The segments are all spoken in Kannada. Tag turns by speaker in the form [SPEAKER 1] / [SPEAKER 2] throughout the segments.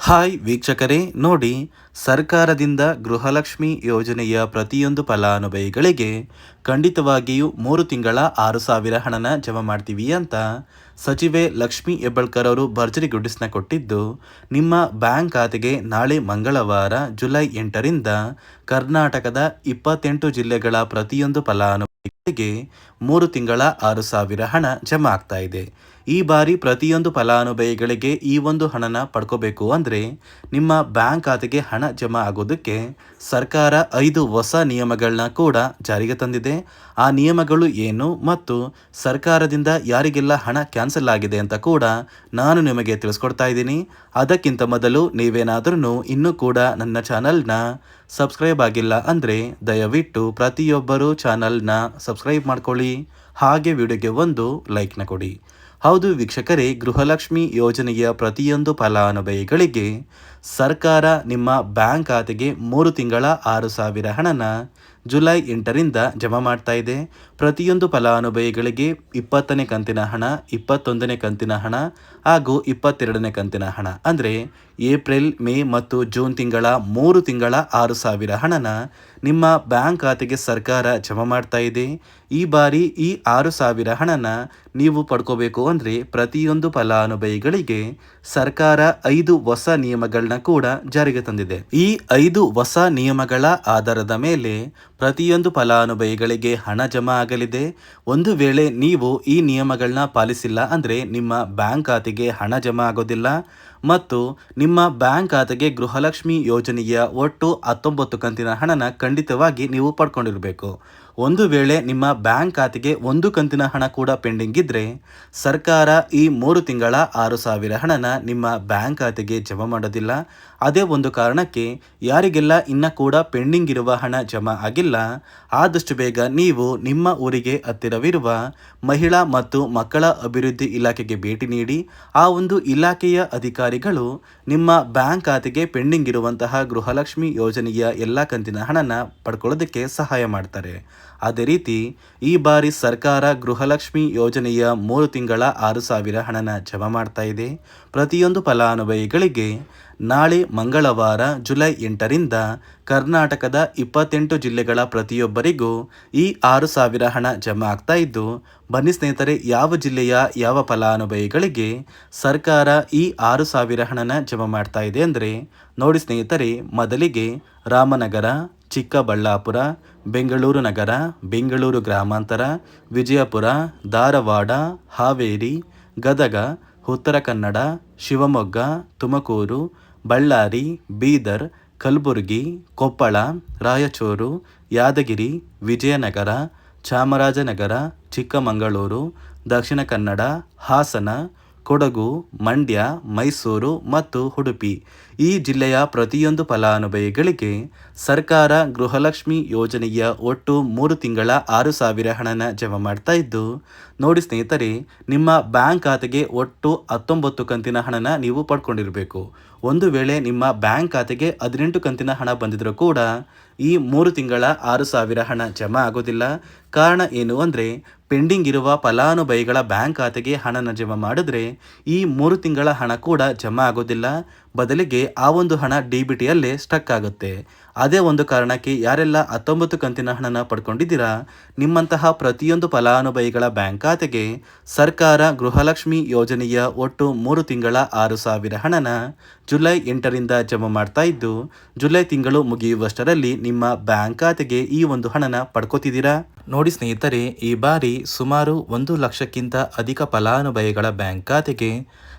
[SPEAKER 1] ಹಾಯ್ ವೀಕ್ಷಕರೇ, ನೋಡಿ, ಸರ್ಕಾರದಿಂದ ಗೃಹಲಕ್ಷ್ಮಿ ಯೋಜನೆಯ ಪ್ರತಿಯೊಂದು ಫಲಾನುಭವಿಗಳಿಗೆ ಖಂಡಿತವಾಗಿಯೂ ಮೂರು ತಿಂಗಳ ಆರು ಸಾವಿರ ಹಣನ ಜಮಾ ಮಾಡ್ತೀವಿ ಅಂತ ಸಚಿವೆ ಲಕ್ಷ್ಮಿ ಹೆಬ್ಬಳ್ಕರ್ ಅವರು ಭರ್ಜರಿ ಗುಡ್ಡಿಸ್ನ ಕೊಟ್ಟಿದ್ದು, ನಿಮ್ಮ ಬ್ಯಾಂಕ್ ಖಾತೆಗೆ ನಾಳೆ ಮಂಗಳವಾರ, ಜುಲೈ ಎಂಟರಿಂದ ಕರ್ನಾಟಕದ ಇಪ್ಪತ್ತೆಂಟು ಜಿಲ್ಲೆಗಳ ಪ್ರತಿಯೊಂದು ಫಲಾನುಭವಿಗಳಿಗೆ ಮೂರು ತಿಂಗಳ ಆರು ಸಾವಿರ ಹಣ ಜಮಾ ಆಗ್ತಾ ಇದೆ. ಈ ಬಾರಿ ಪ್ರತಿಯೊಂದು ಫಲಾನುಭವಿಗಳಿಗೆ ಈ ಒಂದು ಹಣನ ಪಡ್ಕೋಬೇಕು ಅಂದರೆ ನಿಮ್ಮ ಬ್ಯಾಂಕ್ ಖಾತೆಗೆ ಹಣ ಜಮಾ ಆಗೋದಕ್ಕೆ ಸರ್ಕಾರ ಐದು ಹೊಸ ನಿಯಮಗಳನ್ನ ಕೂಡ ಜಾರಿಗೆ ತಂದಿದೆ. ಆ ನಿಯಮಗಳು ಏನು ಮತ್ತು ಸರ್ಕಾರದಿಂದ ಯಾರಿಗೆಲ್ಲ ಹಣ ಕ್ಯಾನ್ಸಲ್ ಆಗಿದೆ ಅಂತ ಕೂಡ ನಾನು ನಿಮಗೆ ತಿಳಿಸ್ಕೊಡ್ತಾ ಇದ್ದೀನಿ. ಅದಕ್ಕಿಂತ ಮೊದಲು ನೀವೇನಾದ್ರೂ ಇನ್ನೂ ಕೂಡ ನನ್ನ ಚಾನಲ್ನ ಸಬ್ಸ್ಕ್ರೈಬ್ ಆಗಿಲ್ಲ ಅಂದರೆ ದಯವಿಟ್ಟು ಪ್ರತಿಯೊಬ್ಬರೂ ಚಾನಲ್ನ ಸಬ್ಸ್ಕ್ರೈಬ್ ಮಾಡ್ಕೊಳ್ಳಿ. ಹಾಗೆ ವಿಡಿಯೋಗೆ ಒಂದು ಲೈಕ್ನ ಕೊಡಿ. ಹೌದು ವೀಕ್ಷಕರೇ, ಗೃಹಲಕ್ಷ್ಮಿ ಯೋಜನೆಯ ಪ್ರತಿಯೊಂದು ಫಲಾನುಭವಿಗಳಿಗೆ ಸರ್ಕಾರ ನಿಮ್ಮ ಬ್ಯಾಂಕ್ ಖಾತೆಗೆ ಮೂರು ತಿಂಗಳ ಆರು ಸಾವಿರ ಹಣನ ಜುಲೈ ಎಂಟರಿಂದ ಜಮಾ ಮಾಡ್ತಾ ಇದೆ. ಪ್ರತಿಯೊಂದು ಫಲಾನುಭವಿಗಳಿಗೆ ಇಪ್ಪತ್ತನೇ ಕಂತಿನ ಹಣ, ಇಪ್ಪತ್ತೊಂದನೇ ಕಂತಿನ ಹಣ ಹಾಗೂ ಇಪ್ಪತ್ತೆರಡನೇ ಕಂತಿನ ಹಣ. ಅಂದರೆ ಏಪ್ರಿಲ್, ಮೇ ಮತ್ತು ಜೂನ್ ತಿಂಗಳ ಮೂರು ತಿಂಗಳ ಆರು ಸಾವಿರ ಹಣನ ನಿಮ್ಮ ಬ್ಯಾಂಕ್ ಖಾತೆಗೆ ಸರ್ಕಾರ ಜಮಾ ಮಾಡ್ತಾ ಇದೆ. ಈ ಬಾರಿ ಈ ಆರು ಸಾವಿರ ಹಣನ ನೀವು ಪಡ್ಕೋಬೇಕು ಅಂದರೆ ಪ್ರತಿಯೊಂದು ಫಲಾನುಭವಿಗಳಿಗೆ ಸರ್ಕಾರ ಐದು ಹೊಸ ನಿಯಮಗಳನ್ನ ಕೂಡ ಜಾರಿಗೆ ತಂದಿದೆ. ಈ ಐದು ಹೊಸ ನಿಯಮಗಳ ಆಧಾರದ ಮೇಲೆ ಪ್ರತಿಯೊಂದು ಫಲಾನುಭವಿಗಳಿಗೆ ಹಣ ಜಮಾ ಆಗಲಿದೆ. ಒಂದು ವೇಳೆ ನೀವು ಈ ನಿಯಮಗಳನ್ನ ಪಾಲಿಸಿಲ್ಲ ಅಂದರೆ ನಿಮ್ಮ ಬ್ಯಾಂಕ್ ಖಾತೆಗೆ ಹಣ ಜಮಾ ಆಗೋದಿಲ್ಲ. ಮತ್ತು ನಿಮ್ಮ ಬ್ಯಾಂಕ್ ಖಾತೆಗೆ ಗೃಹಲಕ್ಷ್ಮಿ ಯೋಜನೆಯ ಒಟ್ಟು ಹತ್ತೊಂಬತ್ತು ಕಂತಿನ ಹಣನ ಖಂಡಿತವಾಗಿ ನೀವು ಪಡ್ಕೊಂಡಿರಬೇಕು. ಒಂದು ವೇಳೆ ನಿಮ್ಮ ಬ್ಯಾಂಕ್ ಖಾತೆಗೆ ಒಂದು ಕಂತಿನ ಹಣ ಕೂಡ ಪೆಂಡಿಂಗ್ ಇದ್ದರೆ ಸರ್ಕಾರ ಈ ಮೂರು ತಿಂಗಳ ಆರು ಸಾವಿರ ಹಣನ ನಿಮ್ಮ ಬ್ಯಾಂಕ್ ಖಾತೆಗೆ ಜಮಾ ಮಾಡೋದಿಲ್ಲ. ಅದೇ ಒಂದು ಕಾರಣಕ್ಕೆ ಯಾರಿಗೆಲ್ಲ ಇನ್ನ ಕೂಡ ಪೆಂಡಿಂಗ್ ಇರುವ ಹಣ ಜಮಾ ಆಗಿಲ್ಲ, ಆದಷ್ಟು ಬೇಗ ನೀವು ನಿಮ್ಮ ಊರಿಗೆ ಹತ್ತಿರವಿರುವ ಮಹಿಳಾ ಮತ್ತು ಮಕ್ಕಳ ಅಭಿವೃದ್ಧಿ ಇಲಾಖೆಗೆ ಭೇಟಿ ನೀಡಿ, ಆ ಒಂದು ಇಲಾಖೆಯ ಅಧಿಕಾರಿಗಳು ನಿಮ್ಮ ಬ್ಯಾಂಕ್ ಖಾತೆಗೆ ಪೆಂಡಿಂಗ್ ಇರುವಂತಹ ಗೃಹಲಕ್ಷ್ಮಿ ಯೋಜನೆಯ ಎಲ್ಲ ಕಂತಿನ ಹಣನ ಪಡ್ಕೊಳ್ಳೋದಕ್ಕೆ ಸಹಾಯ ಮಾಡ್ತಾರೆ. ಅದೇ ರೀತಿ ಈ ಬಾರಿ ಸರ್ಕಾರ ಗೃಹಲಕ್ಷ್ಮಿ ಯೋಜನೆಯ ಮೂರು ತಿಂಗಳ ಆರು ಸಾವಿರ ಹಣನ ಜಮಾ ಮಾಡ್ತಾ ಇದೆ. ಪ್ರತಿಯೊಂದು ಫಲಾನುಭವಿಗಳಿಗೆ ನಾಳೆ ಮಂಗಳವಾರ ಜುಲೈ ಎಂಟರಿಂದ ಕರ್ನಾಟಕದ ಇಪ್ಪತ್ತೆಂಟು ಜಿಲ್ಲೆಗಳ ಪ್ರತಿಯೊಬ್ಬರಿಗೂ ಈ ಆರು ಸಾವಿರ ಹಣ ಜಮಾ ಆಗ್ತಾ ಇದ್ದು, ಬನ್ನಿ ಸ್ನೇಹಿತರೆ, ಯಾವ ಜಿಲ್ಲೆಯ ಯಾವ ಫಲಾನುಭವಿಗಳಿಗೆ ಸರ್ಕಾರ ಈ ಆರು ಸಾವಿರ ಹಣನ ಜಮಾ ಮಾಡ್ತಾ ಇದೆ ಅಂದರೆ ನೋಡಿ ಸ್ನೇಹಿತರೆ, ಮೊದಲಿಗೆ ರಾಮನಗರ ಚಿಕ್ಕಬಳ್ಳಾಪುರ, ಬೆಂಗಳೂರು ನಗರ, ಬೆಂಗಳೂರು ಗ್ರಾಮಾಂತರ, ವಿಜಯಪುರ, ಧಾರವಾಡ, ಹಾವೇರಿ, ಗದಗ, ಉತ್ತರ ಕನ್ನಡ, ಶಿವಮೊಗ್ಗ, ತುಮಕೂರು, ಬಳ್ಳಾರಿ, ಬೀದರ್, ಕಲಬುರಗಿ, ಕೊಪ್ಪಳ, ರಾಯಚೂರು, ಯಾದಗಿರಿ, ವಿಜಯನಗರ, ಚಾಮರಾಜನಗರ, ಚಿಕ್ಕಮಗಳೂರು, ದಕ್ಷಿಣ ಕನ್ನಡ, ಹಾಸನ ಕೊಡಗು, ಮಂಡ್ಯ, ಮೈಸೂರು ಮತ್ತು ಉಡುಪಿ. ಈ ಜಿಲ್ಲೆಯ ಪ್ರತಿಯೊಂದು ಫಲಾನುಭವಿಗಳಿಗೆ ಸರ್ಕಾರ ಗೃಹಲಕ್ಷ್ಮಿ ಯೋಜನೆಯ ಒಟ್ಟು ಮೂರು ತಿಂಗಳ ಆರು ಸಾವಿರ ಹಣನ ಜಮಾ ಮಾಡ್ತಾ ಇದ್ದು, ನೋಡಿ ಸ್ನೇಹಿತರೆ, ನಿಮ್ಮ ಬ್ಯಾಂಕ್ ಖಾತೆಗೆ ಒಟ್ಟು ಹತ್ತೊಂಬತ್ತು ಕಂತಿನ ಹಣನ ನೀವು ಪಡ್ಕೊಂಡಿರಬೇಕು. ಒಂದು ವೇಳೆ ನಿಮ್ಮ ಬ್ಯಾಂಕ್ ಖಾತೆಗೆ ಹದಿನೆಂಟು ಕಂತಿನ ಹಣ ಬಂದಿದ್ರೂ ಕೂಡ ಈ ಮೂರು ತಿಂಗಳ ಆರು ಸಾವಿರ ಹಣ ಜಮಾ ಆಗೋದಿಲ್ಲ. ಕಾರಣ ಏನು ಅಂದರೆ ಪೆಂಡಿಂಗ್ ಇರುವ ಫಲಾನುಭವಿಗಳ ಬ್ಯಾಂಕ್ ಖಾತೆಗೆ ಹಣನ ಜಮಾ ಮಾಡಿದ್ರೆ ಈ ಮೂರು ತಿಂಗಳ ಹಣ ಕೂಡ ಜಮಾ ಆಗೋದಿಲ್ಲ. ಬದಲಿಗೆ ಆ ಒಂದು ಹಣ ಡಿ ಬಿ ಟಿಯಲ್ಲೇ ಸ್ಟಕ್ ಆಗುತ್ತೆ. ಅದೇ ಒಂದು ಕಾರಣಕ್ಕೆ ಯಾರೆಲ್ಲ ಹತ್ತೊಂಬತ್ತು ಕಂತಿನ ಹಣನ ಪಡ್ಕೊಂಡಿದ್ದೀರಾ, ನಿಮ್ಮಂತಹ ಪ್ರತಿಯೊಂದು ಫಲಾನುಭವಿಗಳ ಬ್ಯಾಂಕ್ ಖಾತೆಗೆ ಸರ್ಕಾರ ಗೃಹಲಕ್ಷ್ಮಿ ಯೋಜನೆಯ ಒಟ್ಟು ಮೂರು ತಿಂಗಳ ಆರು ಸಾವಿರ ಹಣನ ಜುಲೈ ಎಂಟರಿಂದ ಜಮಾ ಮಾಡ್ತಾ ಇದ್ದು, ಜುಲೈ ತಿಂಗಳು ಮುಗಿಯುವಷ್ಟರಲ್ಲಿ ನಿಮ್ಮ ಬ್ಯಾಂಕ್ ಖಾತೆಗೆ ಈ ಒಂದು ಹಣನ ಪಡ್ಕೋತಿದ್ದೀರಾ? ನೋಡಿ ಸ್ನೇಹಿತರೆ, ಈ ಬಾರಿ ಸುಮಾರು ಒಂದು ಲಕ್ಷಕ್ಕಿಂತ ಅಧಿಕ ಫಲಾನುಭವಿಗಳ ಬ್ಯಾಂಕ್ ಖಾತೆಗೆ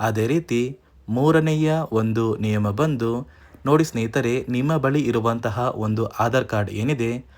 [SPEAKER 2] ಅದೇ ರೀತಿ ಮೂರನೆಯ ಒಂದು ನಿಯಮ ಬಂದು, ನೋಡಿ ಸ್ನೇಹಿತರೆ, ನಿಮ್ಮ ಬಳಿ ಇರುವಂತಹ ಒಂದು ಆಧಾರ್ ಕಾರ್ಡ್ ಏನಿದೆ?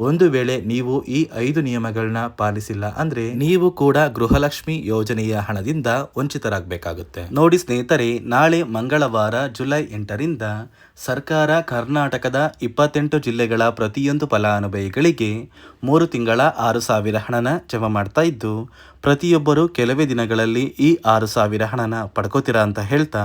[SPEAKER 2] ಒಂದು ವೇಳೆ ನೀವು ಈ ಐದು ನಿಯಮಗಳನ್ನ ಪಾಲಿಸಿಲ್ಲ ಅಂದ್ರೆ ನೀವು ಕೂಡ ಗೃಹಲಕ್ಷ್ಮಿ ಯೋಜನೆಯ ಹಣದಿಂದ ವಂಚಿತರಾಗಬೇಕಾಗುತ್ತೆ. ನೋಡಿ ಸ್ನೇಹಿತರೆ, ನಾಳೆ ಮಂಗಳವಾರ ಜುಲೈ ಎಂಟರಿಂದ ಸರ್ಕಾರ ಕರ್ನಾಟಕದ ಇಪ್ಪತ್ತೆಂಟು ಜಿಲ್ಲೆಗಳ ಪ್ರತಿಯೊಂದು ಫಲಾನುಭವಿಗಳಿಗೆ ಮೂರು ತಿಂಗಳ ಆರು ಸಾವಿರ ಹಣನ ಜಮಾ ಮಾಡ್ತಾ ಇದ್ದು, ಪ್ರತಿಯೊಬ್ಬರು ಕೆಲವೇ ದಿನಗಳಲ್ಲಿ ಈ ಆರು ಸಾವಿರ ಹಣನ ಪಡ್ಕೋತೀರಾ ಅಂತ ಹೇಳ್ತಾ